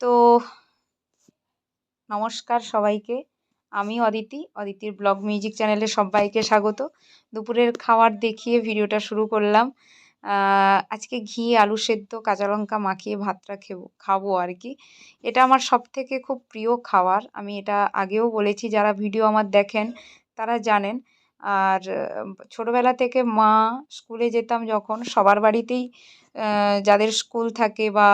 তো নমস্কার সবাইকে। আমি অদিতি, অদিতির ব্লগ মিউজিক চ্যানেলে সবাইকে স্বাগত। দুপুরের খাবার দেখিয়ে ভিডিওটা শুরু করলাম। আজকে ঘি, আলু সেদ্ধ, কাঁচা লঙ্কা মাখিয়ে ভাতটা খেব, খাব আর কি। এটা আমার সব থেকে খুব প্রিয় খাবার। আমি এটা আগেও বলেছি, যারা ভিডিও আমার দেখেন তারা জানেন। আর ছোটবেলা থেকে মা স্কুলে যেতাম যখন, সবার বাড়িতেই যাদের স্কুল থাকে বা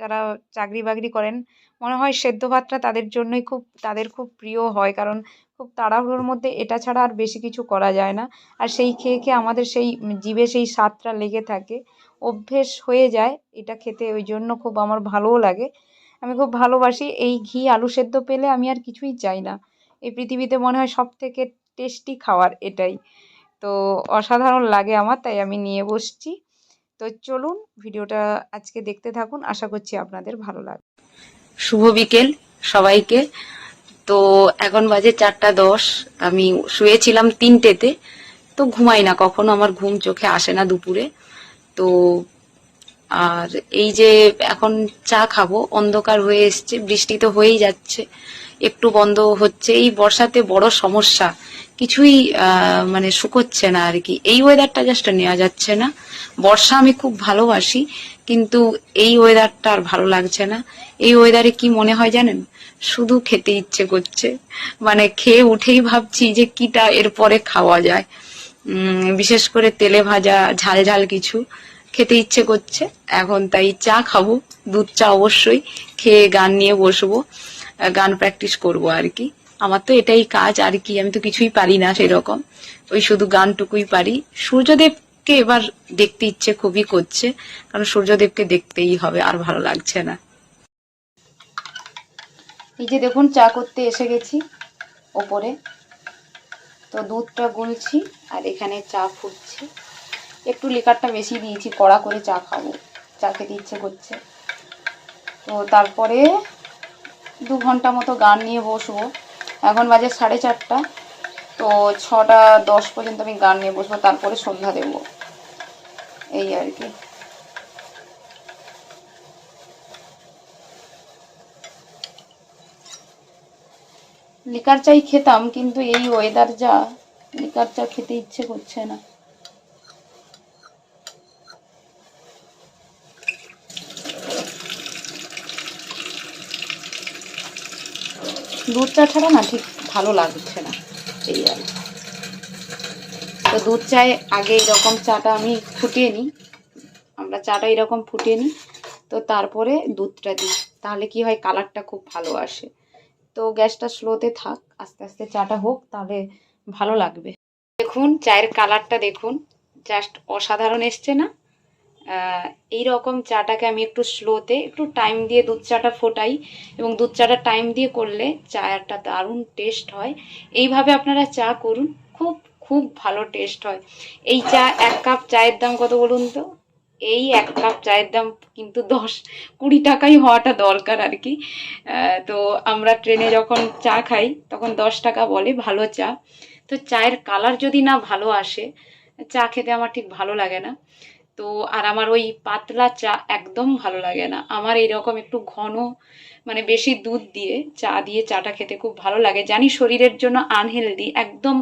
যারা চাকরি বাকরি করেন, মনে হয় সেদ্ধ ভাতটা তাদের জন্যই খুব, তাদের খুব প্রিয় হয়। কারণ খুব তাড়াহুড়োর মধ্যে এটা ছাড়া আর বেশি কিছু করা যায় না। আর সেই খেয়ে খেয়ে আমাদের সেই জিভে সেই স্বাদটা লেগে থাকে, অভ্যেস হয়ে যায় এটা খেতে। ওই জন্য খুব আমার ভালোও লাগে। আমি খুব ভালোবাসি এই ঘি আলু সেদ্ধ পেলে আমি আর কিছুই চাই না। এই পৃথিবীতে মনে হয় সব থেকে টেস্টি খাওয়ার এটাই। তো অসাধারণ লাগে আমার, তাই আমি নিয়ে বসছি। তো চলুন ভিডিওটা আজকে দেখতে থাকুন। আশা করছি আপনাদের ভালো লাগবে। শুভ বিকেল সবাইকে। তো এখন বাজে চারটা দশ। আমি শুয়েছিলাম তিনটেতে। তো ঘুমাই না, কখনো আমার ঘুম চোখে আসে না দুপুরে। তো আর এই যে এখন চা খাব, অন্ধকার হয়ে এসছে, বৃষ্টি তো হয়েই যাচ্ছে, একটু বন্ধ হচ্ছে। এই বর্ষাতে বড় সমস্যা, কিছুই মানে শুকোচ্ছে না আর কি। এই ওয়েদারটা জাস্ট নেওয়া যাচ্ছে না। বর্ষা আমি খুব ভালোবাসি, কিন্তু এই ওয়েদারটা আর ভালো লাগছে না। এই ওয়েদারে কি মনে হয় জানেন? শুধু খেতে ইচ্ছে করছে। মানে খেয়ে উঠেই ভাবছি যে কিটা এরপরে খাওয়া যায়। বিশেষ করে তেলে ভাজা, ঝাল ঝাল কিছু। খেতে ইচ্ছে করছে। এখন তাই চা খাব, দুধ চা অবশ্যই, খেয়ে গান নিয়ে বসবো গান প্র্যাকটিস করব আর কি। আমার তো এটাই কাজ আর কি, আমি তো কিছুই পারি না সেরকম। ওই শুধু গানটুকুই পারি। সূর্যদেবকে এবার দেখতে ইচ্ছে খুবই করছে, কারণ সূর্যদেবকে দেখতেই হবে, আর ভালো লাগছে না। এই যে দেখুন, চা করতে এসে গেছি ওপরে। তো দুধটা গুলছি, আর এখানে চা ফুটছে। একটু লিকারটা বেশি দিয়েছি, কড়া করে চা খাব, চা খেতে ইচ্ছে করছে। তো তারপরে দু ঘণ্টা মতো গান নিয়ে বসবো। এখন বাজে সাড়ে চারটা। তো ছটা দশ পর্যন্ত আমি গান নিয়ে বসবো, তারপরে সন্ধ্যা দেবো। এই আর কি। লিকার চাই খেতাম, কিন্তু এই ওয়েদার যা লিকার চা খেতে ইচ্ছে করছে না। দুধ চা ছাড়া না ঠিক ভালো লাগছে না, এই আর তো দুধ চায়ে আগে এরকম চাটা আমি ফুটিয়ে নিই, আমরা চাটা এরকম ফুটিয়ে নিই, তো তারপরে দুধটা দিই, তাহলে কি হয় কালারটা খুব ভালো আসে। তো গ্যাসটা স্লোতে থাক, আস্তে আস্তে চাটা হোক, তাহলে ভালো লাগবে। দেখুন, চায়ের কালারটা দেখুন, জাস্ট অসাধারণ এসছে না? এই রকম চাটাকে আমি একটু স্লোতে একটু টাইম দিয়ে দুধ চাটা ফোটাই এবং দুধ চাটা টাইম দিয়ে করলে চাটা দারুণ টেস্ট হয়। এইভাবে আপনারা চা করুন, খুব খুব ভালো টেস্ট হয়। এই চা এক কাপ চায়ের দাম কত বলুন তো? এই এক কাপ চায়ের দাম কিন্তু দশ, কুড়ি টাকাই হওয়াটা দরকার আর কি। তো আমরা ট্রেনে যখন চা খাই, তখন দশ টাকা বলে ভালো চা। তো চায়ের কালার যদি না ভালো আসে, চা খেতে আমার ঠিক ভালো লাগে না। তো আর আমার ওই পাতলা চা একদম ভালো লাগে না। আমার এইরকম একটু ঘন মানে বেশি দুধ দিয়ে, চা দিয়ে চাটা খেতে খুব ভালো লাগে। জানি শরীরের জন্য আনহেলদি একদম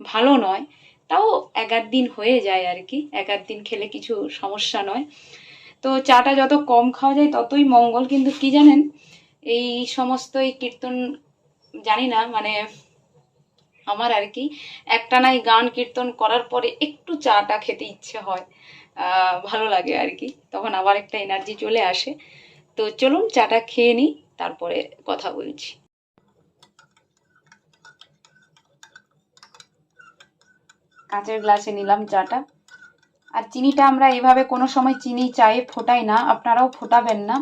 ভালো নয়, তাও এক দিন হয়ে যায় আর কি। এক দিন খেলে কিছু সমস্যা নয়। তো চাটা যত কম খাওয়া যায়, ততই মঙ্গল। কিন্তু কি জানেন, এই সমস্ত এই কীর্তন, জানি না মানে আমার আর কি একটানাই গান কীর্তন করার পরে একটু চাটা খেতে ইচ্ছে হয়। ভালো লাগে আর কি তখন আবার একটা এনার্জি চলে আসে। তো চলুন, চাটা খেয়ে নিই, তারপরে কথা বলছি। কাঁচের গ্লাসে নিলাম চাটা। আর চিনিটা আমরা এভাবে কোনো সময় চিনি চায়ে ফোটাই না, আপনারাও ফোটাবেন না।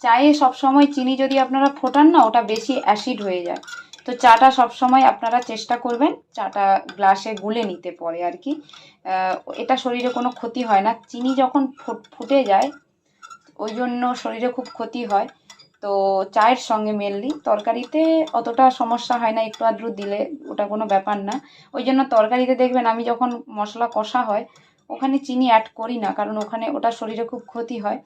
চায়ে সব সময় চিনি যদি আপনারা ফোটান না, ওটা বেশি অ্যাসিড হয়ে যায়। তো চাটা সব সময় আপনারা চেষ্টা করবেন, চাটা গ্লাসে গুলে নিতে পরে আর কি। এটা শরীরে কোনো ক্ষতি হয় না। চিনি যখন ফুট- যায়, ওই জন্য শরীরে খুব ক্ষতি হয়। তো চায়ের সঙ্গে মেনলি তরকারিতে অতটা সমস্যা হয় না, একটু আধটু দিলে, ওটা কোনো ব্যাপার না। ওই জন্য তরকারিতে দেখবেন আমি যখন মশলা কষা হয়, ওখানে চিনি অ্যাড করি না, কারণ ওখানে ওটা শরীরে খুব ক্ষতি হয়।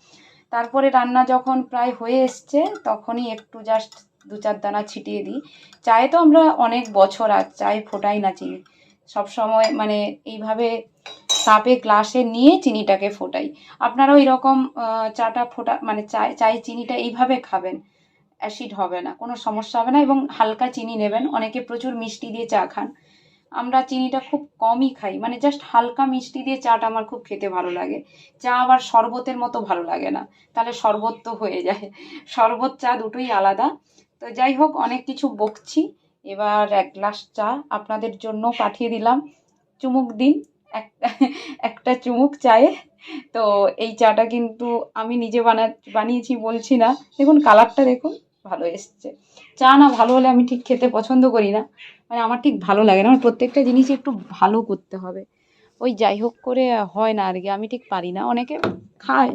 তারপরে রান্না যখন প্রায় হয়ে এসছে, তখনই একটু জাস্ট দু চার দানা ছিটিয়ে দিই। চায়ে তো আমরা অনেক বছর আর চায়ে ফোটাই না চিনি। সব সময় মানে এইভাবে কাপে গ্লাসে নিয়ে চিনিটাকে ফোটাই। আপনারাও এরকম চাটা ফোটা মানে চায় চায়ে চিনিটা এইভাবে খাবেন, অ্যাসিড হবে না, কোনো সমস্যা হবে না এবং হালকা চিনি নেবেন। অনেকে প্রচুর মিষ্টি দিয়ে চা খান। আমরা চিনিটা খুব কমই খাই মানে জাস্ট হালকা মিষ্টি দিয়ে চাটা আমার খুব খেতে ভালো লাগে। চা আবার শরবতের মতো ভালো লাগে না, তাহলে শরবত তো হয়ে যায়। শরবত, চা দুটোই আলাদা। তো যাই হোক, অনেক কিছু বকছি। এবার এক গ্লাস চা আপনাদের জন্য পাঠিয়ে দিলাম। চুমুক দিন, একটা একটা চুমুক চায়ে। তো এই চাটা কিন্তু আমি নিজে বানা, বানিয়েছি বলছি না। দেখুন, কালারটা দেখুন, ভালো এসছে। চা না ভালো হলে আমি ঠিক খেতে পছন্দ করি না। মানে আমার ঠিক ভালো লাগে না। আমার প্রত্যেকটা জিনিসই একটু ভালো করতে হবে। ওই যাই হোক করে হয় না আর কি। আমি ঠিক পারি না। অনেকে খায়,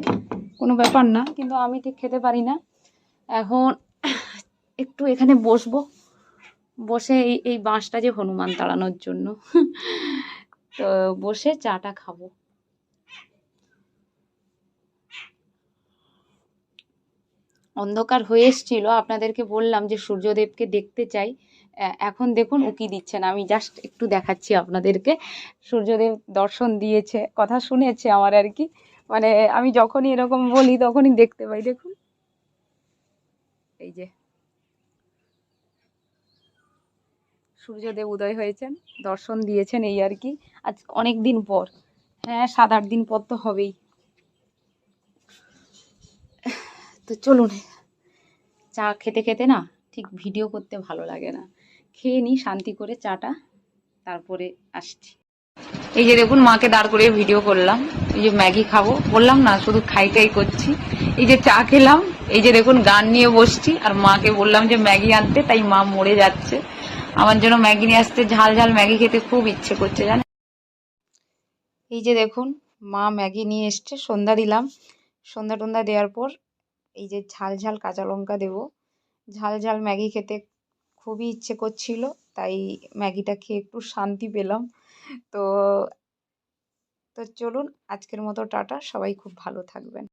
কোনো ব্যাপার না। কিন্তু আমি ঠিক খেতে পারি না। এখন একটু এখানে বসবো। বসে এই এই বাঁশটা যে হনুমান তাড়ানোর জন্য। তো বসে চাটা খাব। অন্ধকার হয়ে এসছিল। আপনাদেরকে বললাম যে সূর্যদেবকে দেখতে চাই। এখন দেখুন, উকি দিচ্ছেন। আমি জাস্ট একটু দেখাচ্ছি আপনাদেরকে। সূর্যদেব দর্শন দিয়েছে, কথা শুনেছে আমার আর কি। মানে আমি যখনই এরকম বলি, তখনই দেখতে পাই। দেখুন। এই যে। সূর্যদেব উদয় হয়েছেন, দর্শন দিয়েছেন এই আর কি। আজ অনেক দিন পর। হ্যাঁ সাত আট দিন পর তো হবেই। তো চলুন, চা খেতে খেতে না ঠিক ভিডিও করতে ভালো লাগে না। খেয়ে নিই, শান্তি করে চাটা, তারপরে আসছি। এই যে দেখুন, মাকে দাঁড় করে ভিডিও করলাম। এই যে ম্যাগি খাব। বললাম না, শুধু খাই খাইটাই করছি। এই যে চা খেলাম। এই যে দেখুন, গান নিয়ে বসছি। আর মাকে বললাম যে ম্যাগি আনতে, তাই মা মরে যাচ্ছে। আমার জন্য ম্যাগি নিয়ে আসতে, ঝাল ঝাল ম্যাগি খেতে খুব ইচ্ছে করছে, জানেন? এই যে দেখুন, মা ম্যাগি নিয়ে এসছে, সন্ধ্যা দিলাম। সন্ধ্যা টন্ধ্যা দেওয়ার পর এই যে ঝাল ঝাল কাঁচা লঙ্কা দেবো। ঝাল ঝাল ম্যাগি খেতে খুবই ইচ্ছে করছিল, তাই ম্যাগিটা খেয়ে একটু শান্তি পেলাম। তো তো চলুন, আজকের মতো টাটা, সবাই খুব ভালো থাকবেন।